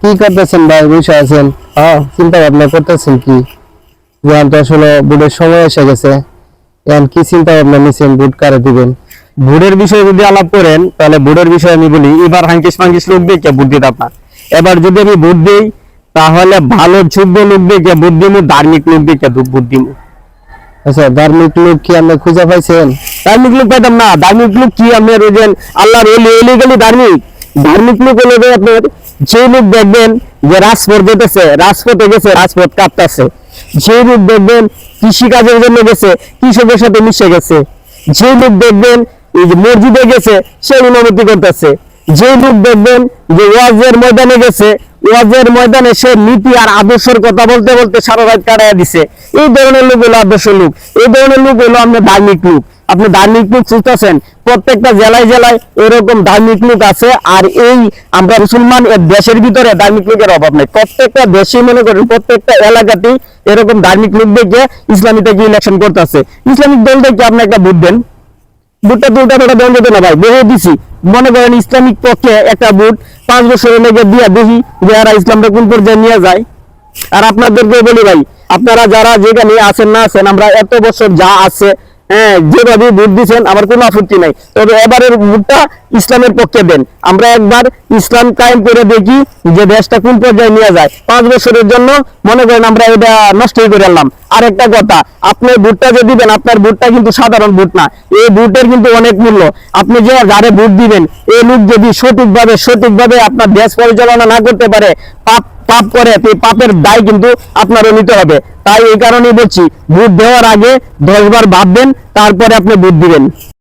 কি করতেছেন ভাই? বসে আছেন। চিন্তা ভাবনা করতেছেন কি? যে তো আসলে বুটের সময় এসে গেছে। এখন কি চিন্তা ভাবনা নিছেন? বুট কারে দিবেন? বুড়ের বিষয়ে যদি আলাপ করেন তাহলে বুড়ের বিষয়ে আমি বলি এবার হাঙ্কিস ফাঙ্কিস লোক দেখে বুট দিতে আপনার। এবার যদি আমি বুট দিই তাহলে ভালো যোগ্য লোক দেখে বুট দিব ধার্মিক লোক দেখে বুট দিব আচ্ছা ধার্মিক লোক কি আপনি খুঁজে পাইছেন? ধার্মিক লোক পাইতাম না। ধার্মিক লোক কি? আপনি রোজেন আল্লাহর এলি এলি গেলি ধার্মিক। ধার্মিক লোক হলো আপনার যে লোক দেখবেন যে রাজপথ যেতেছে, রাজপথে গেছে, রাজপথ কাঁপতেছে। যে লোক দেখবেন কৃষি কাজের জন্য গেছে, কৃষকের সাথে মিশে গেছে। যে লোক দেখবেন এই যে মসজিদে গেছে, সে ইমামতি করতেছে। যে লোক দেখবেন যে ওয়াজের ময়দানে গেছে, ওয়াজের ময়দানে সে নীতি আর আদর্শের কথা বলতে বলতে সারা রাত কাটাইয়া দিছে। এই ধরনের লোক হলো আদর্শ লোক। এই ধরনের লোক হলো আমরা ধার্মিক লোক। আপনি ধার্মিক লোক খুঁজতেছেন, প্রত্যেকটা জেলায় জেলায় এরকম ধার্মিক লোক আছে, আর এই আমরা মুসলমান দেশের ভিতরে ধার্মিক লোকের অভাব নেই। প্রত্যেকটা দেশে মনে করেন প্রত্যেকটা এলাকাতেই এরকম ধার্মিক লোক দেখে ইসলামী থেকে ইলেকশন করতেছে। ইসলামিক দল থেকে আপনি একটা ভোট দেন। বুটটা দুটা দুটা দেন যেত না ভাই বহু দিছি। মনে করেন ইসলামিক পক্ষে একটা বুট পাঁচ বছরের লেগে দিয়া দেখি যে এরা ইসলামটা কোন পর্যায়ে নিয়ে যায়। আর আপনাদেরকে বলি ভাই, আপনারা যারা যেখানে আছেন না আছেন, আমরা এত বছর যা আছে হ্যাঁ যেভাবে ভোট দিচ্ছেন আমার কোনো আপত্তি নাই। তবে এবারের ভোটটা ইসলামের পক্ষে দেন। আমরা একবার ইসলাম কায়েম করে দেখি যে দেশটা কোন পর্যায়ে নিয়ে যায়। পাঁচ বছরের জন্য মনে করেন আমরা এটা নষ্টই করে আনলাম। আর একটা কথা আপনি ভোটটা যে দিবেন, আপনার ভোটটা কিন্তু সাধারণ ভোট না। এই ভোটের কিন্তু অনেক মূল্য। আপনি যে যারে ভোট দিবেন এই লোক যদি সঠিকভাবে সঠিকভাবে আপনার দেশ পরিচালনা না করতে পারে, পাপ পাপ করে এই পাপের দায় কিন্তু আপনারও নিতে হবে। তাই এই কারণেই বলছি, ভোট দেওয়ার আগে দশবার ভাববেন, তারপরে আপনি ভোট দিবেন।